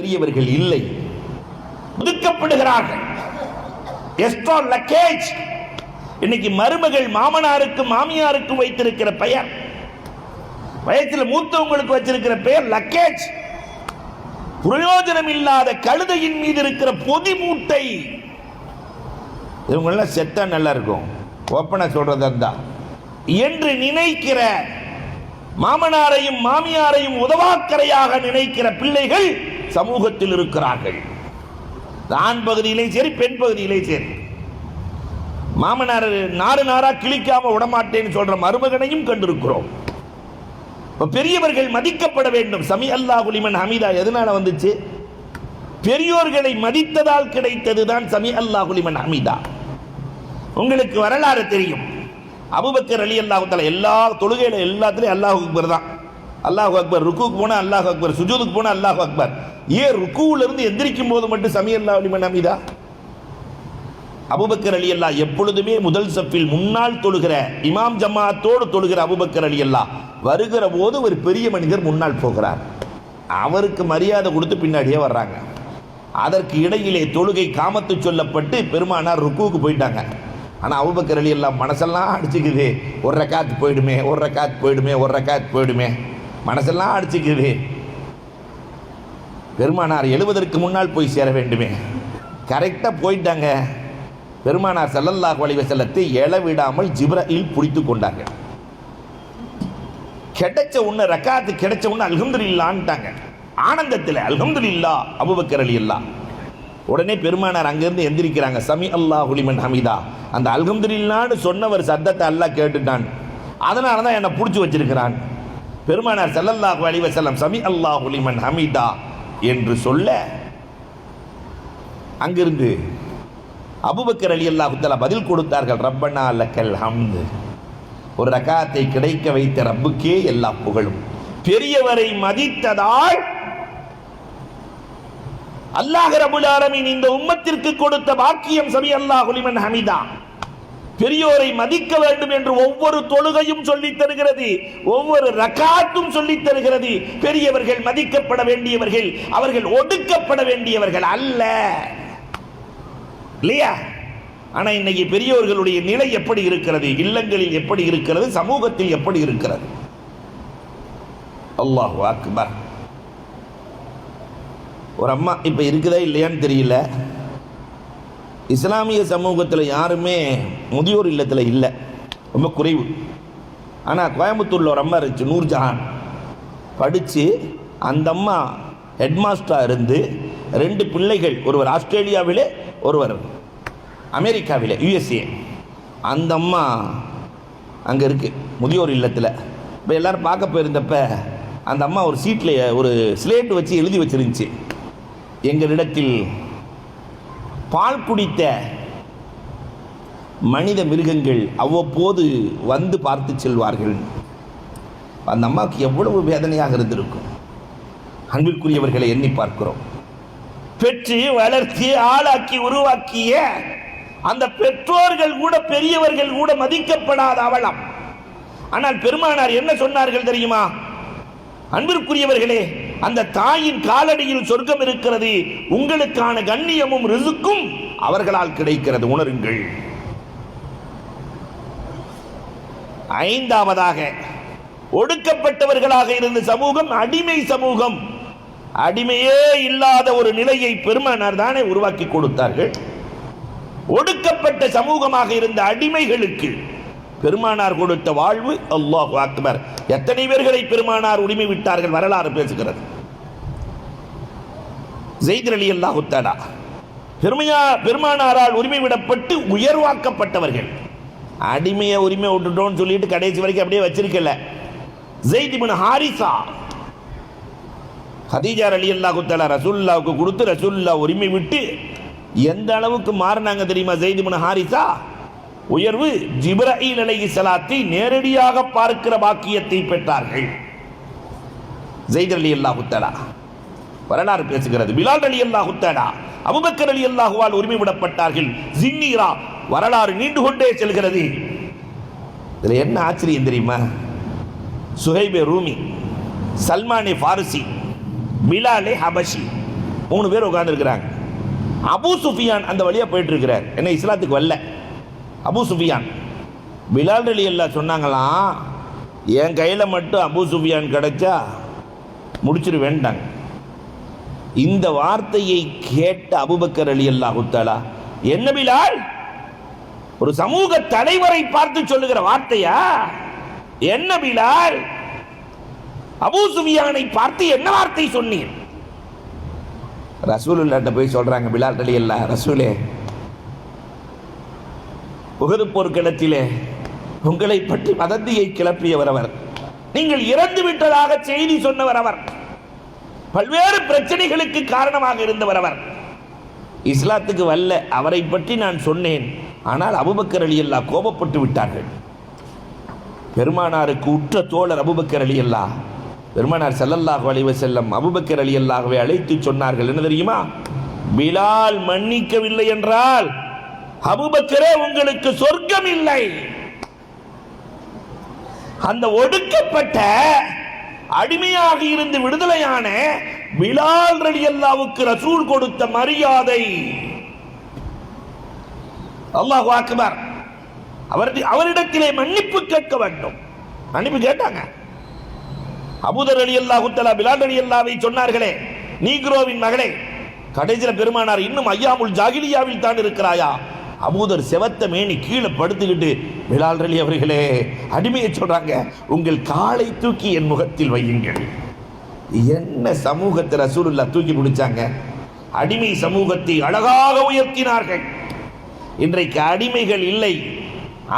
பெரியவர்கள் இல்லை. ஒதுக்கப்படுகிறார்கள். Extra luggage இன்னைக்கு மருமகள் மாமனாருக்கும் மாமியாருக்கும் வைத்திருக்கிற பெயர். வயசுல மூத்தவங்களுக்கு வச்சிருக்கிற பெயர் லக்கேஜ் பிரயோஜனம் இல்லாத கழுதையின் மீது இருக்கிற பொதி மூட்டை. இவங்கெல்லாம் செத்தா நல்லா இருக்கும். ஓப்பனை சொல்றதா இருந்தா என்று நினைக்கிற மாமனாரையும் மாமியாரையும் உதவாக்கரையாக நினைக்கிற பிள்ளைகள் சமூகத்தில் இருக்கிறார்கள். ஆண் பகுதியிலே சரி பெண் பகுதியிலே சரி. மாமனார் நாறு நாரா கிழிக்காம விடமாட்டேன்னு சொல்ற மருமகனையும் கண்டிருக்கிறோம். பெரியவர்கள் மதிக்கப்பட வேண்டும். சமி அல்லாஹ் குலிமன் ஹமீதா எதனால வந்துச்சு? பெரியோர்களை மதித்ததால் கிடைத்தது தான் சமி அல்லாஹ் குலிமன் ஹமீதா. உங்களுக்கு வரலாறு தெரியும். அபுபக்கர் அலி அல்லாஹு எல்லா தொழுகையில எல்லாத்துலயும் அல்லாஹ் தான். அல்லாஹ் அக்பர் ருக்குக்கு போனால் அல்லாஹ் அக்பர் சுஜூதுக்கு போனால் அல்லாஹ் அக்பர். ஏன் ருக்குவிலிருந்து எந்திரிக்கும் போது மட்டும் சமி அல்லா உலிமன் ஹமீதா அபுபக்கர் அலி அல்லா எப்பொழுதுமே முதல் சஃபில் முன்னால் தொழுகிற இமாம் ஜமாத்தோடு தொழுகிற அபுபக்கர் அலி அல்லா வருகிற போது ஒரு பெரிய மனிதர் முன்னால் போகிறார். அவருக்கு மரியாதை கொடுத்து பின்னாடியே வர்றாங்க. அதற்கு இடையிலே தொழுகை காமத்து சொல்லப்பட்டு பெருமானார் ருக்குவுக்கு போயிட்டாங்க. ஆனால் அபுபக்கர் அலி அல்லா மனசெல்லாம் அடிச்சுக்குது. ஒரு ரக்காத்து போயிடுமே ஒரு ரக்காத்து போயிடுமே ஒரு ரக்காத்து போயிடுமே. மனசெல்லாம் அடிச்சுக்குது. பெருமானார் எழுவதற்கு முன்னால் போய் சேர வேண்டுமே. கரெக்டாக போயிட்டாங்க. பெருமானார் செல்லல்லா அலைஹி செல்லத்தை எழ விடாமல் ஜிப்ரீல் பிடித்து கொண்டார்கள். கிடைச்ச உடனே ரக்காத்து கிடைச்ச உடனே அல்ஹம்துலில்லான்ட்டாங்க. ஆனந்தத்தில் அல்ஹம்துலில்லா அபூபக்கர் அலி இல்லா உடனே பெருமானார் அங்கேருந்து எந்திரிக்கிறாங்க. சமி அல்லாஹ் ஹுலிமன் ஹமீதா. அந்த அல்ஹம்துலில்லான்னு சொன்னவர் சத்தத்தை அல்லாஹ் கேட்டுட்டான். அதனால தான் என்னை பிடிச்சி வச்சிருக்கிறான். பெருமானார் செல்லல்லாஹு அலிவசல்லம் சமி அல்லாஹ் உலிமன் ஹமீதா என்று சொல்ல அங்கிருந்து அபுபக்கர் அலி அல்லாஹுத்தலா பதில் கொடுத்தார்கள் ரப்பனா லக்கல் ஹம்து. ஒரு ரகாத்தை கிடைக்க வைத்த ரப்புக்கே எல்லா புகழும். பெரியவரை மதித்ததால் அல்லாஹ் ரபுல் ஆலமீன் இந்த உம்மத்திற்கு கொடுத்த பாக்கியம் சபி அல்லாஹ் உலிமன் ஹமிதா. பெரியோரை மதிக்க வேண்டும் என்று ஒவ்வொரு தொழுகையும் சொல்லித் தருகிறது ஒவ்வொரு ரகாத்தும் சொல்லித் தருகிறது. பெரியவர்கள் மதிக்கப்பட வேண்டியவர்கள் அவர்கள் ஒடுக்கப்பட வேண்டியவர்கள் அல்ல. இல்லையா? ஆனா இன்னைக்கு பெரியோர்களுடைய நிலை எப்படி இருக்கிறது? இல்லங்களில் எப்படி இருக்கிறது? சமூகத்தில் எப்படி இருக்கிறது? அல்லாஹ் அக்பர். ஒரு அம்மா இப்ப இருக்குதா இல்லையான்னு தெரியல. இஸ்லாமிய சமூகத்தில் யாருமே முதியோர் இல்லத்தில் இல்லை. ரொம்ப குறைவு. ஆனால் கோயம்புத்தூரில் ஒரு அம்மா இருந்துச்சு நூர்ஜஹான். படித்து அந்த அம்மா ஹெட்மாஸ்டராக இருந்து ரெண்டு பிள்ளைகள் ஒருவர் ஆஸ்திரேலியாவிலே ஒருவர் அமெரிக்காவில் யுஎஸ்ஏ அந்த அம்மா அங்கே இருக்குது முதியோர் இல்லத்தில். இப்போ எல்லோரும் பார்க்க போயிருந்தப்ப அந்த அம்மா ஒரு சீட்டில் ஒரு ஸ்லேட் வச்சு எழுதி வச்சிருந்துச்சு. எங்களிடத்தில் பால் குடித்த மனித மிருகங்கள் அவ்வப்போது வந்து பார்த்து செல்வார்கள். அந்த அம்மாவுக்கு எவ்வளவு வேதனையாக இருந்திருக்கும். அன்பிற்குரியவர்களை எண்ணி பார்க்கிறோம். பெற்று வளர்த்து ஆளாக்கி உருவாக்கிய அந்த பெற்றோர்கள் கூட பெரியவர்கள் கூட மதிக்கப்படாத அவலம். ஆனால் பெருமானார் என்ன சொன்னார்கள் தெரியுமா? அன்பிற்குரியவர்களே அந்த தாயின் காலடியில் சொர்க்கம் இருக்கிறது உங்களுக்கான கண்ணியமும் ரிசுக்கும் அவர்களால் கிடைக்கிறது. உணருங்கள். ஐந்தாவதாக ஒடுக்கப்பட்டவர்களாக இருந்த சமூகம் அடிமை சமூகம். அடிமையே இல்லாத ஒரு நிலையை பெருமனார் தானே உருவாக்கி கொடுத்தார்கள். ஒடுக்கப்பட்ட சமூகமாக இருந்த அடிமைகளுக்கு பெருமானார் கொடுத்த வாழ்வு அல்லாஹ் அக்பர். எத்தனை பேர்களை பெருமானார் உரிமை விட்டார்கள் வரலாறு பேசுகிறது. ஜெய்தர் அலி அல்லாஹ் தஆலா. பெருமையா பெருமானாரால் உரிமை விடப்பட்டு உயர்வாக்கப்பட்டவர்கள். அடிமையை உரிமை விட்டுட்டோம்னு சொல்லிட்டு கடைசி வரைக்கும் அப்படியே வச்சிருக்கல. Zaid ibn Haritha. Khadija Ali அல்லா தஆலா ரசூல்லாவுக்கு கொடுத்து ரசூல்லா உரிமை விட்டு எந்த அளவுக்கு மாறினாங்க தெரியுமா ஜெயித் இப்னு ஹாரிசா? உயர்வு ஜிப்ரஹீல் அலை சலாத்தை நேரடியாக பார்க்கிற பாக்கியத்தை பெற்றார்கள். ஜெயித் அலி அல்லா தஆலா வரலாறு பேசுகிறது. பிலால் அலி அல்லாஹு தஆலா அபுபக்கர் அலி அல்லாஹுவால் உரிமை விடப்பட்டார்கள் ஜின்னீரா வரலாறு நீண்டு கொண்டே செல்கிறது. இதில் என்ன ஆச்சரியம் தெரியுமா? சுஹைபே ரூமி சல்மானே ஃபாரிசி பிலாலே ஹபஷி மூணு பேர் உட்கார்ந்துருக்கிறாங்க. அபு சுஃபியான் அந்த வழியா போயிட்டு இருக்கிறார். என்ன இஸ்லாத்துக்கு வரல. Abu Sufyan. பிலால் அலி அல்லா சொன்னாங்களாம் என் கையில் மட்டும் அபு சுஃபியான் கிடைச்சா முடிச்சிரு வேண்டாங்க இந்த வார்த்தையை கேட்ட அபுபக்கர் அலி அல்லாஹுத்தாலா என்ன பிலால்? ஒரு சமூக தலைவரை பார்த்து சொல்லுகிற வார்த்தையா? என்ன பிலால்? அபு சுஃபியானை பார்த்து என்ன வார்த்தை சொன்னீர்? ரசூலுல்லாட்ட போய் சொல்றாங்க பிலால் அலி அல்லா ரசூலே உகது போர்க்களத்திலே உங்களை பற்றி வதந்தியை கிளப்பியவர் அவர். நீங்கள் இறந்து விட்டதாக செய்தி சொன்னவர் அவர். பல்வேறு பிரச்சனைகளுக்கு காரணமாக இருந்தவர் அவர். இஸ்லாத்துக்கு வல்ல அவரை பற்றி நான் சொன்னேன். ஆனால் அபுபக்கர் அலி அல்லா கோபப்பட்டு விட்டார்கள். பெருமானாருக்கு உற்ற தோழர் அபுபக்கர் அலி அல்லா பெருமானார் செல்லல்லாஹு அலைவ செல்லம் அபுபக்கர் அலி அல்லாகவே அழைத்து சொன்னார்கள். என்ன தெரியுமா? பிலால் மன்னிக்கவில்லை என்றால் அபுபக்கரே உங்களுக்கு சொர்க்கம் இல்லை அந்த ஒடுக்கப்பட்ட அடிமையாக இருந்து விடுதலையான பிலால் ரலியல்லாவுக்கு ரசூல் கொடுத்த மரியாதை. அல்லாஹ் அக்பர் அவர் அவரிடத்திலே மன்னிப்பு கேட்க வேண்டும். மன்னிப்பு கேட்டாங்க. அபுதர் அலி அல்லாஹு தலா பிலால் அலி அல்லாவை சொன்னார்களே நீக்ரோவின் மகளே கடைசியில் பெருமானார் இன்னும் ஐயாமுல் ஜாகிலியாவில் தான் இருக்கிறாயா? அபூதர் செவத்த மேனி கீழே படுத்துக்கிட்டு பிலால் ரலி அவர்களே அடிமையை சொல்கிறாங்க உங்கள் காலை தூக்கி என் முகத்தில் வையுங்கள். என்ன சமூகத்தை ரசூலுல்லா தூக்கி பிடிச்சாங்க? அடிமை சமூகத்தை அழகாக உயர்த்தினார்கள். இன்றைக்கு அடிமைகள் இல்லை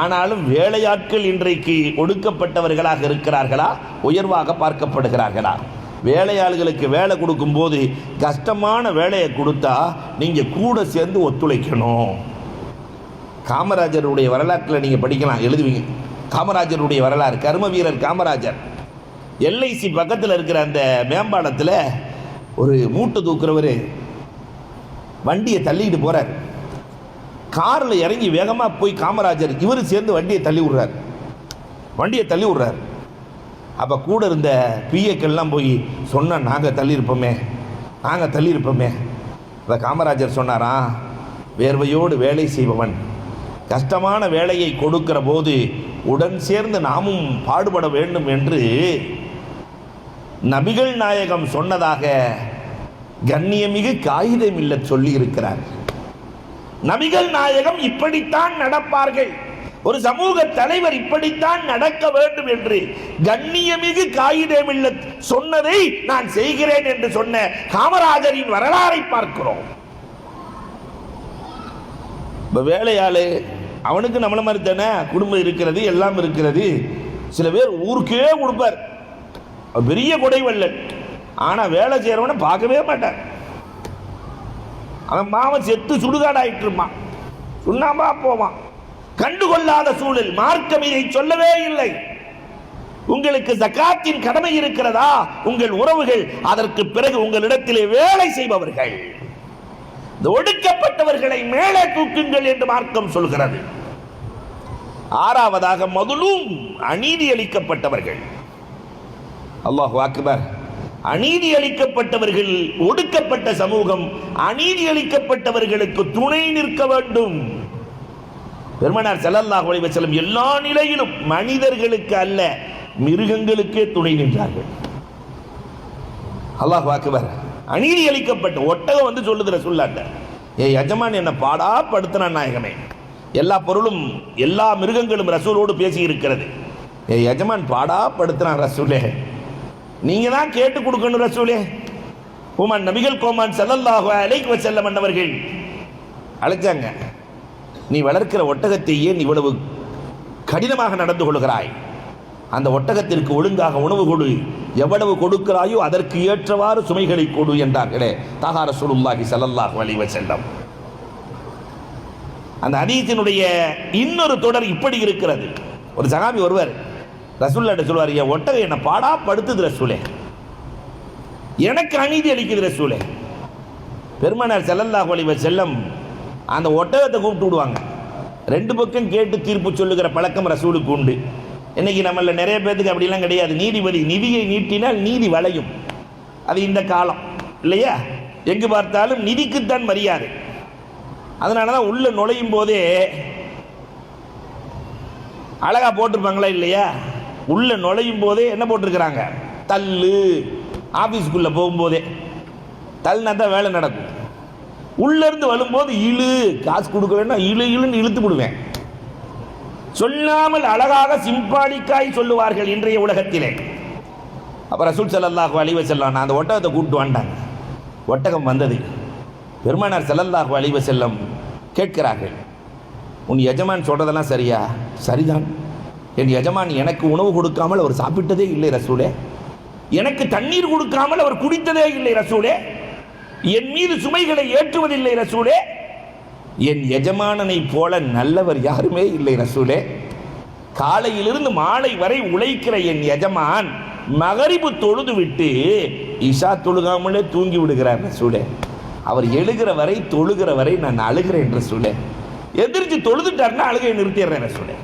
ஆனாலும் வேலையாட்கள் இன்றைக்கு ஒடுக்கப்பட்டவர்களாக இருக்கிறார்களா? உயர்வாக பார்க்கப்படுகிறார்களா? வேலையாள்களுக்கு வேலை கொடுக்கும்போது கஷ்டமான வேலையை கொடுத்தா நீங்கள் கூட சேர்ந்து ஒத்துழைக்கணும். காமராஜருடைய வரலாற்றில் நீங்கள் படிக்கலாம் எழுதுவீங்க. காமராஜருடைய வரலாறு கர்ம வீரர் காமராஜர். எல்ஐசி பக்கத்தில் இருக்கிற அந்த மேம்பாலத்தில் ஒரு மூட்டை தூக்குறவர் வண்டியை தள்ளிக்கிட்டு போகிறார் காரில் இறங்கி வேகமாக போய் காமராஜர் இவர் சேர்ந்து வண்டியை தள்ளி விடுறார். வண்டியை தள்ளி விடுறார். அப்போ கூட இருந்த பிஏக்கெல்லாம் போய் சொன்ன நாங்கள் தள்ளியிருப்போமே நாங்கள் தள்ளியிருப்போமே. அதை காமராஜர் சொன்னாராம் வேர்வையோடு வேலை செய்பவன் கஷ்டமான வேலையை கொடுக்கிற போது உடன் சேர்ந்து நாமும் பாடுபட வேண்டும் என்று நபிகள் நாயகம் சொன்னதாக கண்ணியமிகு காகிதம் இல்ல சொல்லி இருக்கிறார் நபிகள் நாயகம் இப்படித்தான் நடப்பார்கள். ஒரு சமூக தலைவர் இப்படித்தான் நடக்க வேண்டும் என்று கண்ணியமிகு காகிதமில்ல சொன்னதை நான் செய்கிறேன் என்று சொன்ன காமராஜரின் வரலாறை பார்க்கிறோம். இப்போ வேலையாளு அவனுக்கு நம்மளை மாதிரி தானே? குடும்பம் இருக்கிறது எல்லாம் இருக்கிறது. சில பேர் ஊருக்கே கொடுப்பார். பெரிய கொடைவள்ளல். ஆனால் வேலை செய்கிறவனை பார்க்கவே மாட்டார். அவன் மாவன் செத்து சுடுகாடாயிட்டு இருப்பான் சுண்ணாம்பா போவான் கண்டுகொள்ளாத சூழல் மார்க்கம் இதை சொல்லவே இல்லை. உங்களுக்கு சக்காத்தின் கடமை இருக்கிறதா? உங்கள் உறவுகள் அதற்கு பிறகு உங்களிடத்திலே வேலை செய்பவர்கள். இந்த ஒடுக்கப்பட்டவர்களை மேலே தூக்குங்கள் என்று மார்க்கம் சொல்கிறது. ஆறாவதாக மதுலும் அநீதி அளிக்கப்பட்டவர்கள். அல்லாஹ் அக்பர் அநீதி அளிக்கப்பட்டவர்கள் ஒடுக்கப்பட்ட சமூகம் அநீதி அளிக்கப்பட்டவர்களுக்கு துணை நிற்க வேண்டும். பெருமனார் செல்லல்லாஹ் அலைஹி எல்லா நிலையிலும் மனிதர்களுக்கு அல்ல மிருகங்களுக்கே துணை நின்றார்கள். அல்லாஹ் அக்பர் அநீதி அளிக்கப்பட்ட ஒட்டகம் வந்து சொல்லுது ரசூல்லாட்ட. ஏ எஜமான் என்ன பாடா படுத்தின நாயகமே. எல்லா பொருளும் எல்லா மிருகங்களும் ரசூலோடு பேசி இருக்கிறது ஏ எஜமான் பாடா படுத்தினான் ரசூலே. நீங்க தான் கேட்டு கொடுக்கணும் ரசூலே. உமன் நபிகள் கோமான் செல்லல்லாக அலைக்கு செல்ல மன்னவர்கள் அழைச்சாங்க. நீ வளர்க்கிற ஒட்டகத்தை ஏன் இவ்வளவு கடினமாக நடந்து கொள்கிறாய். அந்த ஒட்டகத்திற்கு ஒழுங்காக உணவு கொடு. எவ்வளவு கொடுக்கிறாயோ அதற்கு ஏற்றவாறு சுமைகளை கொடு என்றார்களே. தாகார சுருல்லாகி செல்லல்லாக அலைஹி செல்லம் அந்த அதீத்தினுடைய இன்னொரு தொடர் இப்படி இருக்கிறது. ஒரு சகாபி ஒருவர் ரசூல்லாட்ட சொல்வார் என் ஒட்டகம் என்னை பாடா படுத்துது ரசூலே. எனக்கு அநீதி அளிக்குது ரசூலே. பெருமனார் ஸல்லல்லாஹு அலைஹி செல்லம் அந்த ஒட்டகத்தை கூப்பிட்டு விடுவாங்க. ரெண்டு பக்கம் கேட்டு தீர்ப்பு சொல்லுகிற பழக்கம் ரசூலுக்கு உண்டு. இன்னைக்கு நம்மள நிறைய பேர்த்துக்கு அப்படிலாம் கிடையாது. நீதிபதி நிதியை நீட்டினால் நீதி வளையும். அது இந்த காலம். இல்லையா? எங்கு பார்த்தாலும் நிதிக்குத்தான் மரியாதை. அதனால தான் உள்ள நுழையும் போதே அழகா போட்டிருப்பாங்களா இல்லையா? உள்ள நுழையும் போதே என்ன போட்டிருக்கிறாங்க? தள்ளு. ஆபீஸ்க்குள்ள போகும்போதே. தள்ளினா தான் வேலை நடக்கும். உள்ளேருந்து வரும்போது இழு. காசு கொடுக்க வேணா இழு இழுன்னு இழுத்து விடுவேன். சொல்லாமல் அழகாக சிம்பாலிக்காய் சொல்லுவார்கள் இன்றைய உலகத்திலே. அப்புறம் ரசூல் செல்லல்லாஹு அலைஹி வஸல்லம் நான் அந்த ஒட்டகத்தை கூப்பிட்டு வந்தாங்க ஒட்டகம் வந்தது. பெருமானார் செல்லல்லாஹு அலைஹி செல்லம் கேட்கிறார்கள் உன் எஜமான் சொல்கிறதெல்லாம் சரியா? சரிதான். என் எஜமான் எனக்கு உணவு கொடுக்காமல் அவர் சாப்பிட்டதே இல்லை ரசூலே. எனக்கு தண்ணீர் கொடுக்காமல் அவர் குடித்ததே இல்லை ரசூலே. என் மீது சுமைகளை ஏற்றுவதில்லை ரசூலே. என் எஜமானனை போல நல்லவர் யாருமே இல்லை ரசூலே. காலையிலிருந்து மாலை வரை உழைக்கிற என் எஜமான் மகரிபு தொழுது விட்டு இஷா தொழுகாமலே தூங்கி விடுகிறார் ரசூலே. அவர் எழுகிற வரை தொழுகிற வரை நான் அழுகிறேன் ரசூலே. எதிர்த்து தொழுதுட்டார்னா அழுகையை நிறுத்திடுறேன் ரசூலே.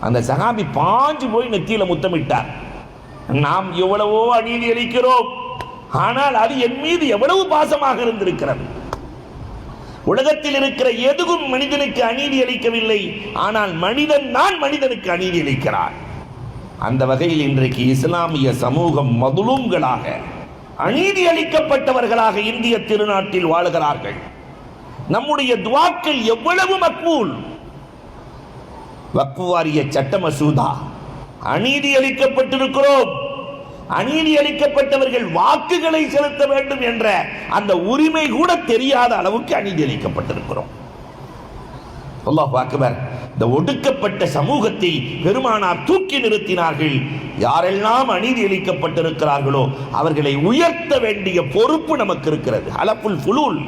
அந்த சகாபி பாஞ்சு போய் நெத்தியில முத்தமிட்டார். நாம் எவ்வளவோ அநீதி அளிக்கிறோம் ஆனால் அது என் மீது எவ்வளவு பாசமாக இருந்திருக்கிறது. உலகத்தில் இருக்கிற எதுவும் மனிதனுக்கு அநீதி அளிக்கவில்லை. ஆனால் மனிதன் தான் மனிதனுக்கு அநீதி அளிக்கிறான். அந்த வகையில் இன்றைக்கு இஸ்லாமிய சமூகம் மதுலூம்களாக அநீதி அளிக்கப்பட்டவர்களாக இந்திய திருநாட்டில் வாழுகிறார்கள். நம்முடைய துவாக்கள் எவ்வளவு மக்பூல். வக்குவாரிய சட்ட மசூதா அநீதி அளிக்கப்பட்டிருக்கிறோம். அநீதி அளிக்கப்பட்டவர்கள் வாக்குகளை செலுத்த வேண்டும் என்ற அந்த உரிமை கூட தெரியாத அளவுக்கு அநீதி அளிக்கப்பட்டிருக்கிறோம் அல்லாஹ் அக்பர் இந்த ஒடுக்கப்பட்ட சமூகத்தை பெருமானார் தூக்கி நிறுத்தினார்கள். யாரெல்லாம் அநீதி அளிக்கப்பட்டிருக்கிறார்களோ அவர்களை உயர்த்த வேண்டிய பொறுப்பு நமக்கு இருக்கிறது. அலப்புல் புலூல்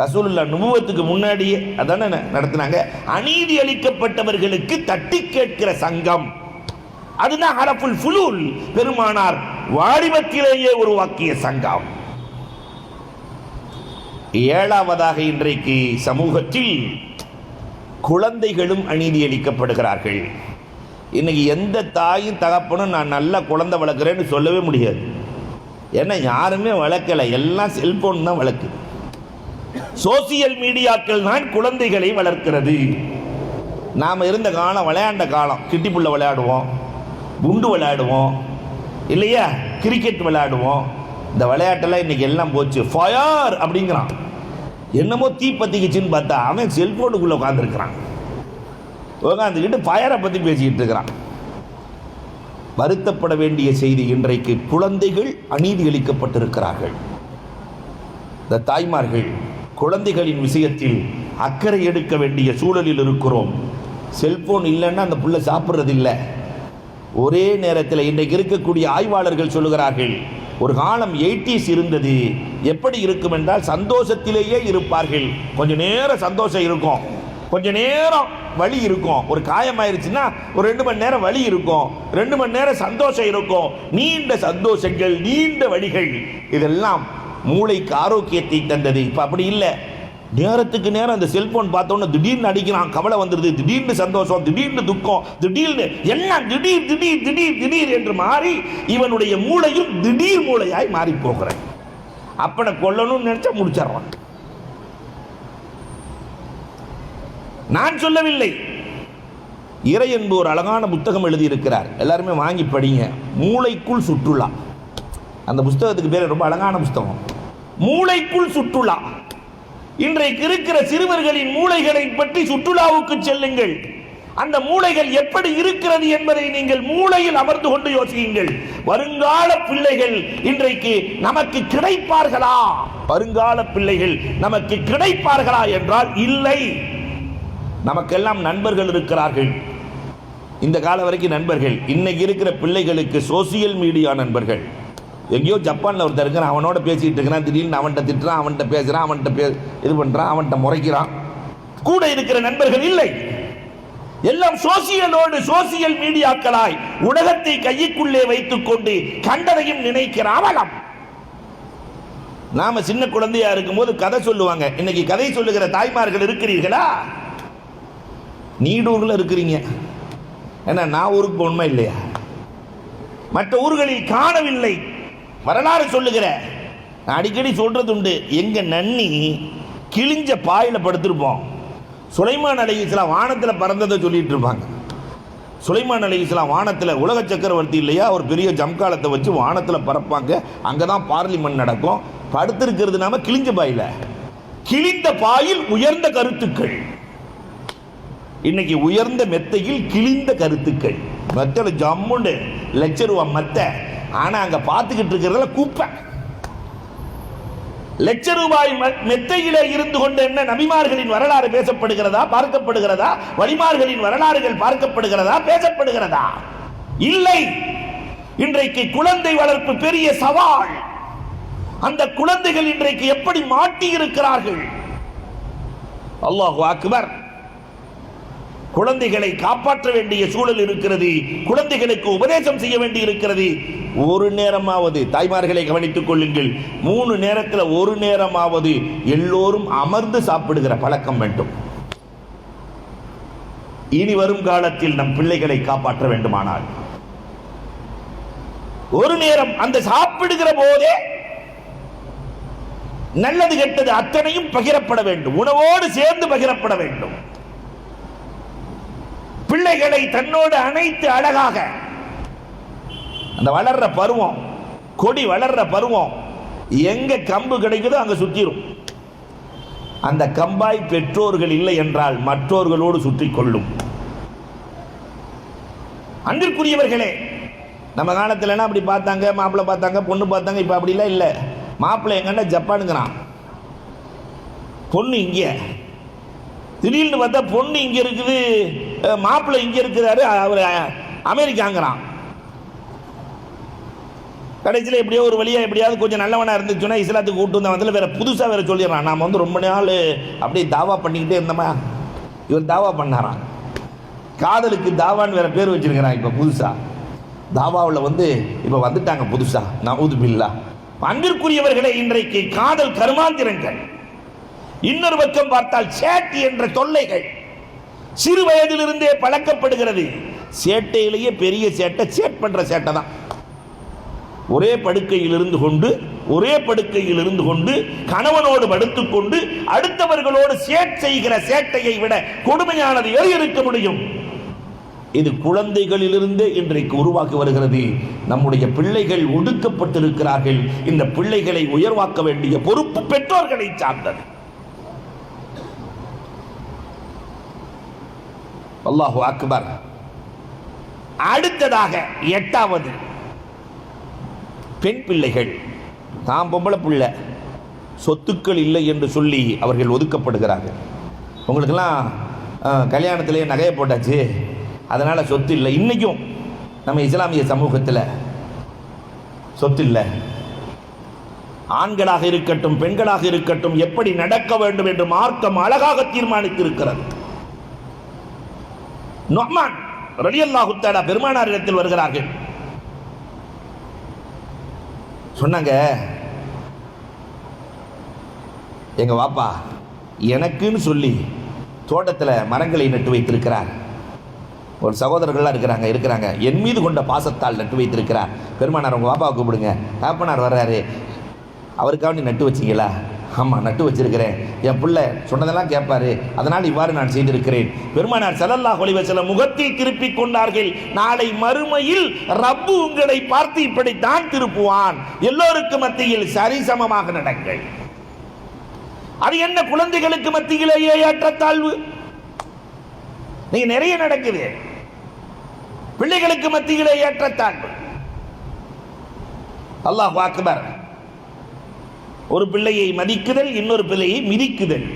ரசூலுல்லா நுபுவத்துக்கு முன்னாடியே அதான நடத்தினாங்க. அநீதி அளிக்கப்பட்டவர்களுக்கு தட்டி கேட்கிற சங்கம். அதுதான் ஹரப்புல் ஃபுலூல். பெருமானார் வாலிபத்திலேயே உருவாக்கிய சங்கம். ஏழாவதாக இன்றைக்கு சமூகத்தில் குழந்தைகளும் அநீதி அளிக்கப்படுகிறார்கள். இன்னைக்கு எந்த தாயும் தகப்பனும் நான் நல்ல குழந்தை வளர்க்குறேன்னு சொல்லவே முடியாது. ஏன்னா யாருமே வளர்க்கலை. எல்லாம் செல்போன் தான் வளர்க்குது சோசியல் மீடியாக்கள் தான் குழந்தைகளை வளர்க்கிறது. நாம் இருந்த காலம் விளையாண்ட காலம் கிட்டிப்புள்ள விளையாடுவோம். குண்டு விளையாடுவோம். இல்லையா? கிரிக்கெட் விளையாடுவோம். இந்த விளையாட்டெல்லாம் இன்னைக்கு எல்லாம் போச்சு. ஃபயர் அப்படிங்கிறான். என்னமோ தீ பற்றிக்கிச்சின்னு பார்த்தா அவன் செல்ஃபோனுக்குள்ளே உட்காந்துருக்கிறான் உட்காந்துக்கிட்டு ஃபயரை பற்றி பேசிக்கிட்டு இருக்கிறான். வருத்தப்பட வேண்டிய செய்தி இன்றைக்கு குழந்தைகள் அநீதி அளிக்கப்பட்டிருக்கிறார்கள் இந்த தாய்மார்கள் குழந்தைகளின் விஷயத்தில் அக்கறை எடுக்க வேண்டிய சூழலில் இருக்கிறோம். செல்போன் இல்லைன்னா அந்த பிள்ளை சாப்பிட்றது இல்லை ஒரே நேரத்தில் இன்றைக்கு இருக்கக்கூடிய ஆய்வாளர்கள் சொல்லுகிறார்கள் ஒரு காலம் எயிட்டிஸ் இருந்தது எப்படி இருக்கும் என்றால் சந்தோஷத்திலேயே இருப்பார்கள். கொஞ்ச நேரம் சந்தோஷம் இருக்கும் கொஞ்ச நேரம் வலி இருக்கும். ஒரு காயமாயிருச்சுன்னா ஒரு ரெண்டு மணி நேரம் வலி இருக்கும் ரெண்டு மணி நேரம் சந்தோஷம் இருக்கும். நீண்ட சந்தோஷங்கள் நீண்ட வழிகள் இதெல்லாம் மூளைக்கு ஆரோக்கியத்தை தந்தது. இப்போ அப்படி இல்லை. நேரத்துக்கு நேரம் அந்த செல்போன் பார்த்தோன்னே திடீர்னு அடிக்கிறான் கவலை வந்துடுது திடீர்னு சந்தோஷம் திடீர்னு துக்கம் திடீர்னு என்ன திடீர் திடீர் திடீர் திடீர் என்று மாறி இவனுடைய மூளையும் திடீர் மூளையாய் மாறி போகிறேன் அப்பனை கொல்லணும்னு நினைச்சா முடிச்சிடறான். நான் சொல்லவில்லை. இறை என்பு ஒரு அழகான புத்தகம் எழுதியிருக்கிறார். எல்லாருமே வாங்கி படிங்க. மூளைக்குள் சுற்றுலா. அந்த புஸ்தகத்துக்கு பேர் ரொம்ப அழகான புஸ்தகம் மூளைக்குள் சுற்றுலா. இன்றைக்கு இருக்கிற சிறுவர்களின் மூளைகளை பற்றி சுற்றுலாவுக்கு செல்லுங்கள். அந்த மூளைகள் எப்படி இருக்கிறது என்பதை நீங்கள் மூளையில் அமர்ந்து கொண்டு யோசியுங்கள். வருங்கால பிள்ளைகள் இன்றைக்கு நமக்கு கிடைப்பார்களா? வருங்கால பிள்ளைகள் நமக்கு கிடைப்பார்களா என்றால் இல்லை. நமக்கெல்லாம் நண்பர்கள் இருக்கிறார்கள். இந்த காலம் வரைக்கும் நண்பர்கள். இன்னைக்கு இருக்கிற பிள்ளைகளுக்கு சோசியல் மீடியா நண்பர்கள். எங்கேயோ ஜப்பானில் ஒருத்தர் இருக்கிறான். அவனோட பேசிக்கிட்டு இருக்கிறான். திடீர்னு அவன்கிட்ட திட்டுறான் அவன்கிட்ட பேசுகிறான் அவன்கிட்ட பே இது பண்ணுறான் அவன்கிட்ட முறைக்கிறான். கூட இருக்கிற நண்பர்கள் இல்லை. எல்லாம் சோசியலோடு சோசியல் மீடியாக்களாய் உலகத்தை கைக்குள்ளே வைத்துக் கொண்டு கண்டதையும் நினைக்கிற அவலம். நாம சின்ன குழந்தையா இருக்கும்போது கதை சொல்லுவாங்க. இன்னைக்கு கதை சொல்லுகிற தாய்மார்கள் இருக்கிறீர்களா? நீடூர்ல இருக்கிறீங்க. ஏன்னா நான் ஊருக்கு போகணுமா இல்லையா? மற்ற ஊர்களில் காணவில்லை. வரலாறு சொல்லுகிற. நான் அடிக்கடி சொல்கிறது உண்டு. எங்க நன்னி கிழிஞ்ச பாயில் படுத்திருப்போம். சுலைமான் அலை இஸ்லாம் வானத்தில் பறந்ததை சொல்லிட்டு இருப்பாங்க. சுலைமான் அலை இஸ்லாம் வானத்தில் உலக சக்கரவர்த்தி இல்லையா? ஒரு பெரிய ஜம்காலத்தை வச்சு வானத்தில் பறப்பாங்க. அங்கே தான் பார்லிமெண்ட் நடக்கும். படுத்திருக்கிறது நாம கிழிஞ்ச பாயில. கிழிந்த பாயில் உயர்ந்த கருத்துக்கள். இன்னைக்கு உயர்ந்த மெத்தையில் கிழிந்த கருத்துக்கள். மெத்தல ஜம்முண்டு லட்ச ரூபா மெத்தை. ஆனா அங்க பார்த்துக்கிட்டு இருக்கிறதுல குப்பை. லட்ச ரூபாய் மெத்தையிலே இருந்து கொண்டு என்ன நபிமார்களின் வரலாறு பேசப்படுகிறதா பார்க்கப்படுகிறதா? வழிமார்களின் வரலாறுகள் பார்க்கப்படுகிறதா பேசப்படுகிறதா? இல்லை. இன்றைக்கு குழந்தை வளர்ப்பு பெரிய சவால். அந்த குழந்தைகள் இன்றைக்கு எப்படி மாட்டி இருக்கிறார்கள் அல்லாஹு அக்பர். குழந்தைகளை காப்பாற்ற வேண்டிய சூழல் இருக்கிறது. குழந்தைகளுக்கு உபதேசம் செய்ய வேண்டி இருக்கிறது. ஒரு நேரமாவது தாய்மார்களை கவனித்துக் கொள்ளுங்கள். மூணு நேரத்தில் ஒரு நேரமாவது எல்லோரும் அமர்ந்து சாப்பிடுகிற பழக்கம் வேண்டும். இனி வரும் காலத்தில் நம் பிள்ளைகளை காப்பாற்ற வேண்டுமானால். ஒரு நேரம் அந்த சாப்பிடுகிற போதே நல்லது கெட்டது அத்தனையும் பகிரப்பட வேண்டும். உணவோடு சேர்ந்து பகிரப்பட வேண்டும். பிள்ளைகளை தன்னோடு அணைத்து அழகாக. அந்த வளர்ற பருவம் கொடி வளர்ற பருவம் எங்க கம்பு கிடைக்குதோ அங்க சுத்திரும். அந்த கம்பாய் பெற்றோர்கள் இல்லை என்றால் மற்றோர்களோடு சுற்றி கொள்ளும். அன்பிற்குரியவர்களே நம்ம காலத்துலனா அப்படி பார்த்தாங்க மாப்பிள்ளை பார்த்தாங்க பொண்ணு பார்த்தாங்க இப்போ அப்படிலாம் இல்லை. மாப்பிள்ளை எங்கன்னா ஜப்பானுங்கிறான். பொண்ணு இங்கே. திடீர்னு பார்த்தா பொண்ணு இங்கே இருக்குது. மாப்பிள்ளை இங்க இருக்கிறாரு அவர் அமெரிக்காங்கிறான். கடைசியில் எப்படியோ ஒரு வழியா எப்படியாவது கொஞ்சம் நல்லவனாக இருந்துச்சுன்னா இஸ்லாத்துக்கு கூட்டு வந்த வந்து வேற புதுசா வேற சொல்லிடுறான். நாம் வந்து ரொம்ப நாள் அப்படியே தாவா பண்ணிக்கிட்டே இருந்தோமா? இவர் தாவா பண்ணாராம். காதலுக்கு தாவான்னு வேற பேர் வச்சிருக்கிறான் இப்ப புதுசா. தாவாவில் வந்து இப்ப வந்துட்டாங்க புதுசா. நான் ஊதுபில்லா அன்பிற்குரியவர்களே இன்றைக்கு காதல் கருமாந்திரங்கள். இன்னொரு பக்கம் பார்த்தால் சேட்டி என்ற தொல்லைகள். சிறு வயதிலிருந்தே பழக்கப்படுகிறது. சேட்டையிலேயே பெரிய சேட்டை சேட் பண்ற சேட்டை தான். ஒரே படுக்கையில் இருந்து கொண்டு ஒரே படுக்கையில் இருந்து கொண்டு கணவனோடு படுத்துக்கொண்டு அடுத்தவர்களோடு சேட் செய்கிற சேட்டையை விட கொடுமையானது எது இருக்க முடியும்? இது குழந்தைகளிலிருந்தே இன்றைக்கு உருவாக்கி வருகிறது. நம்முடைய பிள்ளைகள் ஒடுக்கப்பட்டிருக்கிறார்கள். இந்த பிள்ளைகளை உயர்வாக்க வேண்டிய பொறுப்பு பெற்றோர்களை சார்ந்தது. அல்லாஹு அக்பர். அடுத்ததாக எட்டாவது பெண் பிள்ளைகள். தான் பொம்பளை பிள்ளை சொத்துக்கள் இல்லை என்று சொல்லி அவர்கள் ஒதுக்கப்படுகிறார்கள். உங்களுக்கெல்லாம் கல்யாணத்திலேயே நகையை போட்டாச்சு. அதனால் சொத்து இல்லை. இன்றைக்கும் நம்ம இஸ்லாமிய சமூகத்தில் சொத்து இல்லை. ஆண்களாக இருக்கட்டும் பெண்களாக இருக்கட்டும் எப்படி நடக்க வேண்டும் என்று மார்க்கம் அழகாக தீர்மானித்திருக்கிறது. நொஹ்மான் ரலியல்லாஹு பெருமானார் இடத்தில் வருகிறார்கள். சொன்னாங்க எங்க வாப்பா எனக்குன்னு சொல்லி தோட்டத்தில் மரங்களை நட்டு வைத்திருக்கிறார். ஒரு சகோதரர்கள்லாம் இருக்கிறாங்க இருக்கிறாங்க. என் மீது கொண்ட பாசத்தால் நட்டு வைத்திருக்கிறார். பெருமானார் உங்கள் பாப்பாவை கூப்பிடுங்க. தாப்பனார் வர்றாரு. அவருக்காக நட்டு வச்சிங்களா? ஆமாம் நட்டு வச்சிருக்கிறேன். என் பிள்ளை சொன்னதெல்லாம் கேட்பாரு அதனால் இவ்வாறு நான் செய்திருக்கிறேன். பெருமானார் செலல்லா அலைஹி வஸல்லம் முகத்தை திருப்பிக் கொண்டார்கள். நாளை மறுமையில் ரப்பு உங்களை பார்த்து இப்படித்தான் திருப்புவான். எல்லோருக்கும் மத்தியில் சரிசமமாக நடங்கள். அது என்ன குழந்தைகளுக்கு மத்தியிலேயே ஏற்றத்தாழ்வு? நீங்க நிறைய நடக்குது. பிள்ளைகளுக்கு மத்தியிலே ஏற்றத்தாழ்வு. அல்லாஹ் அக்பர். ஒரு பிள்ளையை மதிக்குதல் இன்னொரு பிள்ளையை மிதிக்குதல்.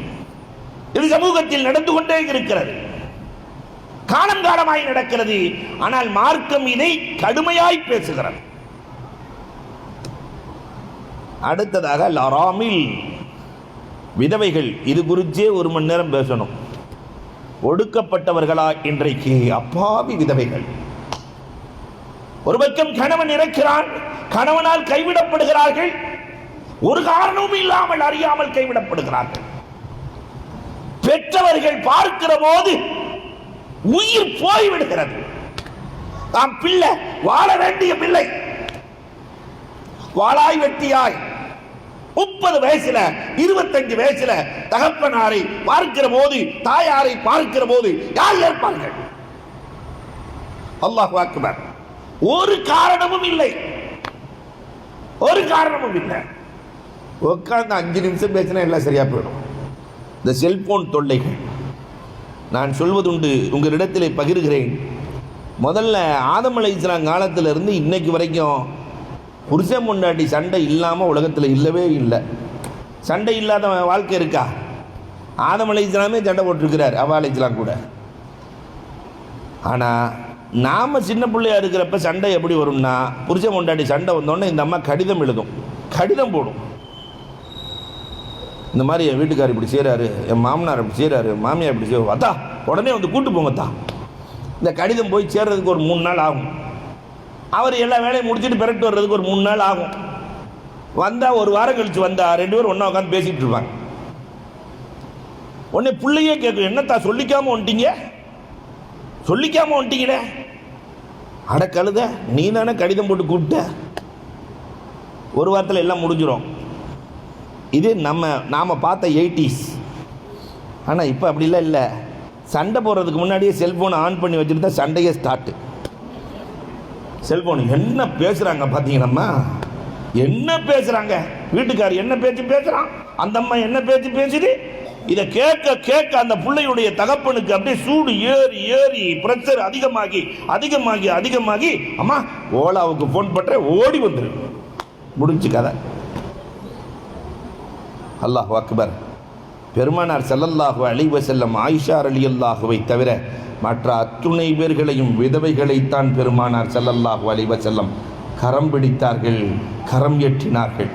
இது சமூகத்தில் நடந்து கொண்டே இருக்கிறது. காலம் காலமாய் நடக்கிறது. ஆனால் மார்க்கம் இதை கடுமையாய் பேசுகிறது. அடுத்ததாக லராமில் விதவைகள் இது குறிச்சே ஒரு மணி நேரம் பேசணும். ஒடுக்கப்பட்டவர்களா இன்றைக்கு அப்பாவி விதவைகள். ஒரு பக்கம் கணவன் இறக்கிறான் கணவனால் கைவிடப்படுகிறார்கள் ஒரு காரணமும் இல்லாமல் அறியாமல் கைவிடப்படுகிறார்கள். பெற்றவர்கள் பார்க்கிற போது உயிர் போய்விடுகிறது. தாம் பிள்ளை வாழ வேண்டிய பிள்ளை. வாழாய் வெட்டியாய். முப்பது வயசுல இருபத்தஞ்சு வயசுல தகப்பனாரை பார்க்கிற போது தாயாரை பார்க்கிற போது யார் ஏற்பார்கள்? அல்லாஹ் அக்பர் ஒரு காரணமும் இல்லை. ஒரு காரணமும் இல்லை. உட்காந்து அஞ்சு நிமிஷம் பேசினா எல்லாம் சரியாக போயிடும். இந்த செல்போன் தொல்லைகள். நான் சொல்வதுண்டு உங்களிடத்தில் பகிர்கிறேன். முதல்ல ஆதம் அலை இஸ்லாம் காலத்திலிருந்து இன்னைக்கு வரைக்கும் புருஷன் முன்னாடி சண்டை இல்லாமல் உலகத்தில் இல்லவே இல்லை. சண்டை இல்லாத வாழ்க்கை இருக்கா? ஆதம் அலை இஸ்லாமே சண்டை போட்டிருக்கிறார் அவா அலை இஸ்லாம் கூட. ஆனால் நாம் சின்ன பிள்ளையா இருக்கிறப்ப சண்டை எப்படி வரும்னா புருஷன் முண்டாடி சண்டை வந்தோடனே இந்த அம்மா கடிதம் எழுதும். கடிதம் போடும். இந்த மாதிரி என் வீட்டுக்கார் இப்படி செய்கிறாரு என் மாமனார் இப்படி செய்கிறாரு மாமியார் இப்படி செய்வோம் அத்தா உடனே வந்து கூட்டு போங்கத்தா இந்த கடிதம் போய் சேர்றதுக்கு ஒரு மூணு நாள் ஆகும். அவர் எல்லா வேலையும் முடிச்சுட்டு பிறட்டு வர்றதுக்கு ஒரு மூணு நாள் ஆகும். வந்தால் ஒரு வாரம் கழிச்சு வந்தால் ரெண்டு பேரும் ஒன்றா உட்காந்து பேசிகிட்டு இருப்பாங்க. உடனே பிள்ளையே கேட்கும் என்னத்தா சொல்லிக்காமல் வந்துட்டீங்க? சொல்லிக்காமல் வந்துட்டீங்களே? அட கழுத நீ தானே கடிதம் போட்டு கூப்பிட்ட? ஒரு வாரத்தில் எல்லாம் முடிஞ்சிடும் இது நம்ம நாம் பார்த்த எயிட்டிஸ். ஆனால் இப்போ அப்படிலாம் இல்லை. சண்டை போடுறதுக்கு முன்னாடியே செல்ஃபோனை ஆன் பண்ணி வச்சுட்டு தான் சண்டையே ஸ்டார்ட்டு செல்ஃபோன் என்ன பேசுகிறாங்க பார்த்தீங்களாம்மா என்ன பேசுகிறாங்க வீட்டுக்கார் என்ன பேச்சு பேசுகிறான் அந்த அம்மா என்ன பேச்சு பேசுது? இதை கேட்க கேட்க அந்த பிள்ளையுடைய தகப்பனுக்கு அப்படியே சூடு ஏறி ஏறி பிரஷர் அதிகமாகி அதிகமாகி அதிகமாகி அம்மா ஓலாவுக்கு ஃபோன் பண்ணுறேன் ஓடி வந்துரு. முடிஞ்சு கதை. அல்லாஹ் அக்பர். பெருமானார் செல்லல்லாஹு ஸல்லல்லாஹு செல்லும் ஆயிஷார் அலி அல்லாஹுவை தவிர மற்ற அத்துணை பேர்களையும் விதவைகளைத்தான் பெருமானார் செல்லல்லாஹு அலைஹி செல்லம் கரம் பிடித்தார்கள் கரம் எட்டினார்கள்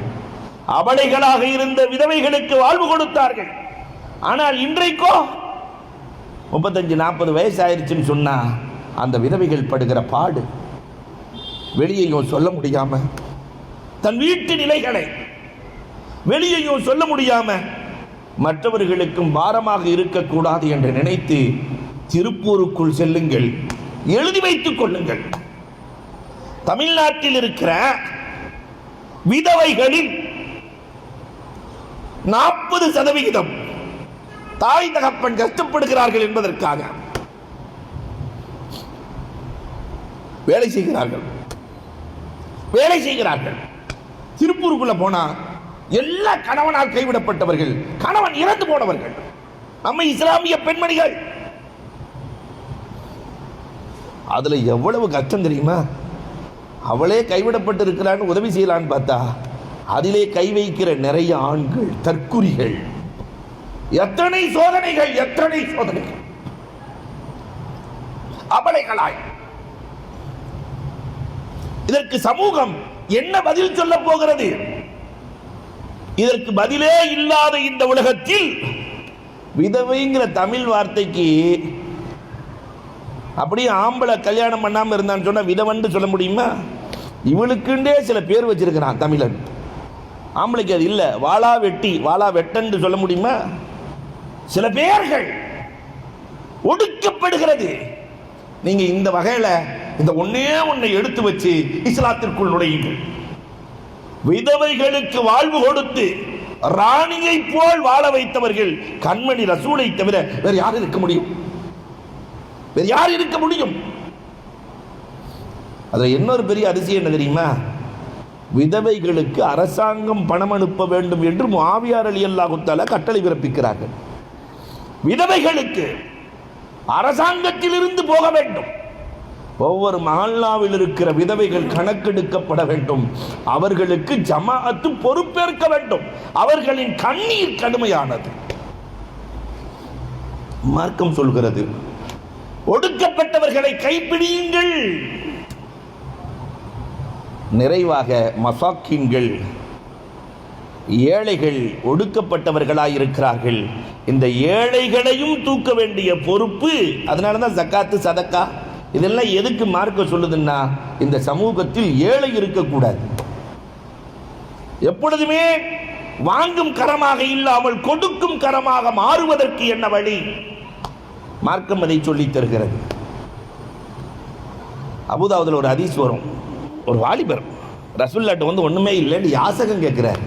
அபலைகளாக இருந்த விதவைகளுக்கு வாழ்வு கொடுத்தார்கள். ஆனால் இன்றைக்கோ முப்பத்தஞ்சு நாற்பது வயசு ஆயிடுச்சுன்னு சொன்னா அந்த விதவைகள் படுகிற பாடு. வெளியையும் சொல்ல முடியாம தன் வீட்டு நிலைகளை வெளியையும் சொல்ல முடியாம மற்றவர்களுக்கும் பாரமாக இருக்கக்கூடாது என்று நினைத்து திருப்பூருக்குள் செல்லுங்கள். எழுதி வைத்துக் கொள்ளுங்கள். தமிழ்நாட்டில் இருக்கிற விதவைகளில் நாற்பது சதவிகிதம் தாய் தகப்பன் கஷ்டப்படுகிறார்கள் என்பதற்காக வேலை செய்கிறார்கள். வேலை செய்கிறார்கள். திருப்பூருக்குள்ள போனா எல்லா கணவனால் கைவிடப்பட்டவர்கள் கணவன் இறந்து போனவர்கள். நம்ம இஸ்லாமிய பெண்மணிகள். அதுல எவ்வளவு கஷ்டம் தெரியுமா? அவளே கைவிடப்பட்டு இருக்கிறான்னு உதவி செய்யலான்னு பார்த்தா அதிலே கை வைக்கிற நிறைய ஆண்கள் தற்குறிகள். எத்தனை சோதனைகள் எத்தனை சோதனைகள். அபலைகளாய். இதற்கு சமூகம் என்ன பதில் சொல்ல போகிறது? இதற்கு பதிலே இல்லாத இந்த உலகத்தில் விதவைங்கிற தமிழ் வார்த்தைக்கு அப்படியே ஆம்பளை கல்யாணம் பண்ணாமல் இருந்தான்னு சொன்னால் விதவன்னு சொல்ல முடியுமா? இவளுக்குண்டே சில பேர் வச்சிருக்கிறான் தமிழன். ஆம்பளைக்கு அது இல்லை. வாளா வெட்டி வாளா வெட்டன்னு சொல்ல முடியுமா? சில பேர்கள் ஒடுக்கப்படுகிறது. நீங்கள் இந்த வகையில் இந்த ஒன்னே ஒன்றை எடுத்து வச்சு இஸ்லாத்திற்குள் நுழையுங்கள். விதவைகளுக்கு வாழ்வு கொடுத்து ராணியை போல் வாழ வைத்தவர்கள் கண்மணி ரசூலை தவிர வேறு யார் இருக்க முடியும்? வேறு யார் இருக்க முடியும்? அதுல இன்னொரு பெரிய அதிசயம் என்ன தெரியுமா? விதவைகளுக்கு அரசாங்கம் பணம் அனுப்ப வேண்டும் என்று மாவியார் அலி அல்லாஹுத்தால கட்டளை பிறப்பிக்கிறார்கள். விதவைகளுக்கு அரசாங்கத்திலிருந்து போக வேண்டும். ஒவ்வொரு மஹல்லாவில் இருக்கிற விதவைகள் கணக்கெடுக்கப்பட வேண்டும். அவர்களுக்கு ஜமாஅத்து பொறுப்பேற்க வேண்டும். அவர்களின் கண்ணீர் கடுமையானது. மார்க்கம் சொல்கிறது ஒடுக்கப்பட்டவர்களை கைப்பிடியுங்கள். நிறைவாக மசாக்கின்கள் ஏழைகள் ஒடுக்கப்பட்டவர்களாய் இருக்கிறார்கள் இந்த ஏழைகளையும் தூக்க வேண்டிய பொறுப்பு அதனால தான் ஜக்காத்து சதக்கா இதெல்லாம் எதுக்கு மார்க்க சொல்லுதுன்னா இந்த சமூகத்தில் ஏழை இருக்கக்கூடாது. எப்பொழுதுமே வாங்கும் கரமாக இல்லாமல் கொடுக்கும் கரமாக மாறுவதற்கு என்ன வழி? மார்க்கம் அதை சொல்லித் தருகிறது. அபுதாபுதில் ஒரு ஹதீஸ் வரும். ஒரு வாலிபர் ரசுல்லாட்ட வந்து ஒன்றுமே இல்லைன்னு யாசகம் கேட்குறார்.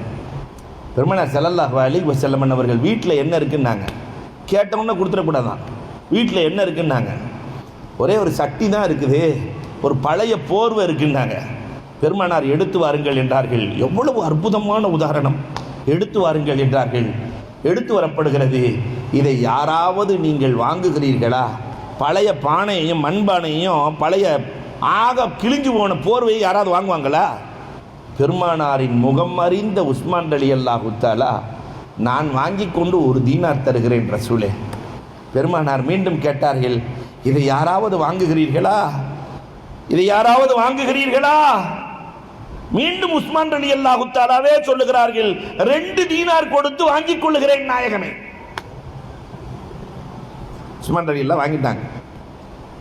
பெருமனார் செல்லல்லாஹ் வாலி செல்லமன் அவர்கள் வீட்டில் என்ன இருக்குன்னாங்க. கேட்டவுடனே கொடுத்துடக்கூடாதான். வீட்டில் என்ன இருக்குன்னாங்க. ஒரே ஒரு சட்டி தான் இருக்குது. ஒரு பழைய போர்வை இருக்குன்னாங்க. பெருமானார் எடுத்து வாருங்கள் என்றார்கள். எவ்வளவு அற்புதமான உதாரணம். எடுத்து வாருங்கள் என்றார்கள். எடுத்து வரப்படுகிறது. இதை யாராவது நீங்கள் வாங்குகிறீர்களா? பழைய பானையையும் மண்பானையும் பழைய ஆக கிழிஞ்சு போன போர்வையை யாராவது வாங்குவாங்களா? பெருமானாரின் முகம் அறிந்த உஸ்மான் அலி அல்லாஹு நான் வாங்கி கொண்டு ஒரு தீனார் தருகிறேன் ரசூலே. பெருமானார் மீண்டும் கேட்டார்கள் இதை யாராவது வாங்குகிறீர்களா? இதை யாராவது வாங்குகிறீர்களா? மீண்டும் உஸ்மான் அலி அல்லாஹுத்தாலாவே சொல்லுகிறார்கள் ரெண்டு தீனார் கொடுத்து வாங்கிக் கொள்ளுகிறேன் நாயகமே. உஸ்மான் அலி எல்லாம் வாங்கிட்டாங்க.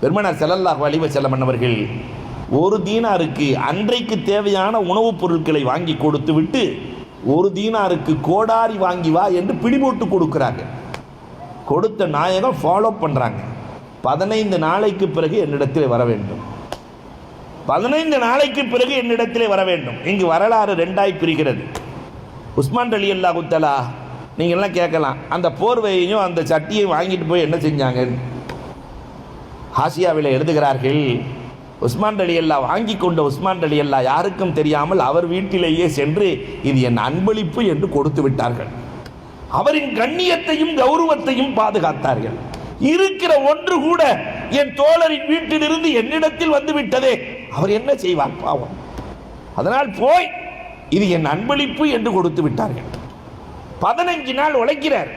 பெருமனார் செல்லல்லாஹ் வலிவ செல்லம் அவர்கள் ஒரு தீனாருக்கு அன்றைக்கு தேவையான உணவுப் பொருட்களை வாங்கி கொடுத்து விட்டு ஒரு தீனாருக்கு கோடாரி வாங்கி வா என்று பிடிபோட்டு கொடுக்கிறாங்க. கொடுத்த நாயகம் ஃபாலோ பண்ணுறாங்க பதினைந்து நாளைக்கு பிறகு என்னிடத்தில் வர வேண்டும். பதினைந்து நாளைக்கு பிறகு என்னிடத்திலே வர வேண்டும். இங்கு வரலாறு ரெண்டாய் பிரிகிறது. உஸ்மான் அலி அல்லா குத்தலா நீங்கள்லாம் கேட்கலாம். அந்த போர்வையையும் அந்த சட்டியையும் வாங்கிட்டு போய் என்ன செஞ்சாங்க? ஆசியாவில் எழுதுகிறார்கள் உஸ்மான் அலி அல்லா வாங்கி கொண்ட உஸ்மான் அலி அல்லா யாருக்கும் தெரியாமல் அவர் வீட்டிலேயே சென்று இது என் அன்பளிப்பு என்று கொடுத்து விட்டார்கள். அவரின் கண்ணியத்தையும் கௌரவத்தையும் பாதுகாத்தார்கள். இருக்கிற ஒன்று கூட என் தோழரின் வீட்டிலிருந்து என்னிடத்தில் வந்து விட்டதே அவர் என்ன செய்வார் பாவம். அதனால் போய் இது என் அன்பளிப்பு என்று கொடுத்து விட்டார்கள். பதினஞ்சு நாள் உழைக்கிறார்.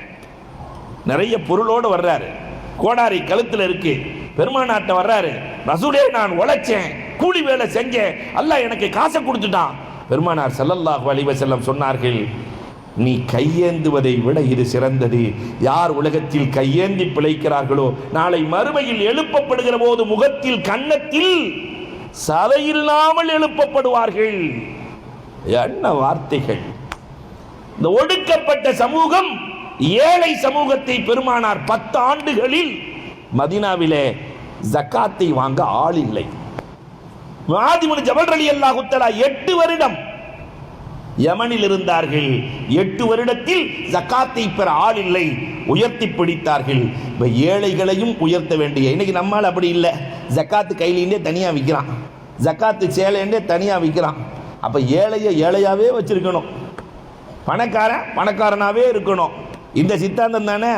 நிறைய பொருளோடு வர்றாரு. கோடாரி கழுத்தில் இருக்கு. பெருமானாட்ட வர்றாரு. ரசூலே நான் உழைச்சேன். கூலி வேலை செஞ்சேன். அல்ல எனக்கு காசை கொடுத்துட்டான். பெருமானார் செல்லல்லாஹ் வலிவ செல்லம் சொன்னார்கள். நீ கையேந்துவதை விட இது சிறந்தது. யார் உலகத்தில் கையேந்தி பிழைக்கிறார்களோ நாளை மறுமையில் எழுப்பப்படுகிற போது முகத்தில் கன்னத்தில் சதையில்லாமல் எழுப்பப்படுவார்கள். என்ன வார்த்தைகள்? இந்த ஒடுக்கப்பட்ட சமூகம் ஏழை சமூகத்தை பெருமானார் பத்து ஆண்டுகளில் மதினாவிலே ஜக்காத்தை வாங்க ஆள் இல்லை. மாதிமுனி ஜபல் அலி அல்லாஹுத்தலா எட்டு வருடம் யமனில் இருந்தார்கள். எட்டு வருடத்தில் ஜக்காத்தை பெற ஆள் இல்லை. உயர்த்தி பிடித்தார்கள். இப்போ ஏழைகளையும் உயர்த்த வேண்டிய இன்னைக்கு நம்மால் அப்படி இல்லை. ஜக்காத்து கையிலேருந்தே தனியாக விற்கிறான் ஜக்காத்து சேலைன்றே தனியாக விற்கிறான் அப்போ ஏழையை ஏழையாகவே வச்சிருக்கணும். பணக்காரன் பணக்காரனாகவே இருக்கணும். இந்த சித்தாந்தம் தானே?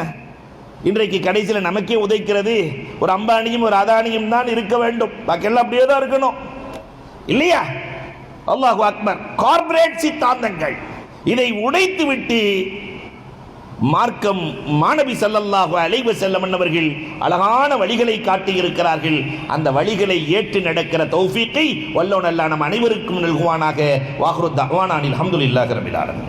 இன்றைக்கு கடைசியில் நமக்கே உதைக்கிறது. ஒரு அம்பானியும் ஒரு அதானியும் தான் இருக்க வேண்டும். பாக்கெல்லாம் அப்படியே தான் இருக்கணும். இல்லையா? அல்லாஹ் அக்பர் கார்பரேட் சித்தாந்தங்கள். இதை உடைத்து விட்டு மார்க்கம் மாணவி ஸல்லல்லாஹு அலைவ வஸல்லம் அவர்கள் அழகான வழிகளை காட்டி இருக்கிறார்கள். அந்த வழிகளை ஏற்று நடக்கிற தௌஃபீக்கை வல்லோன் அல்லா நம் அனைவருக்கும் நல்குவானாக. வாகுரு தஹ்வானானில் அஹமதுல்லாஹ் ரபிலாரன்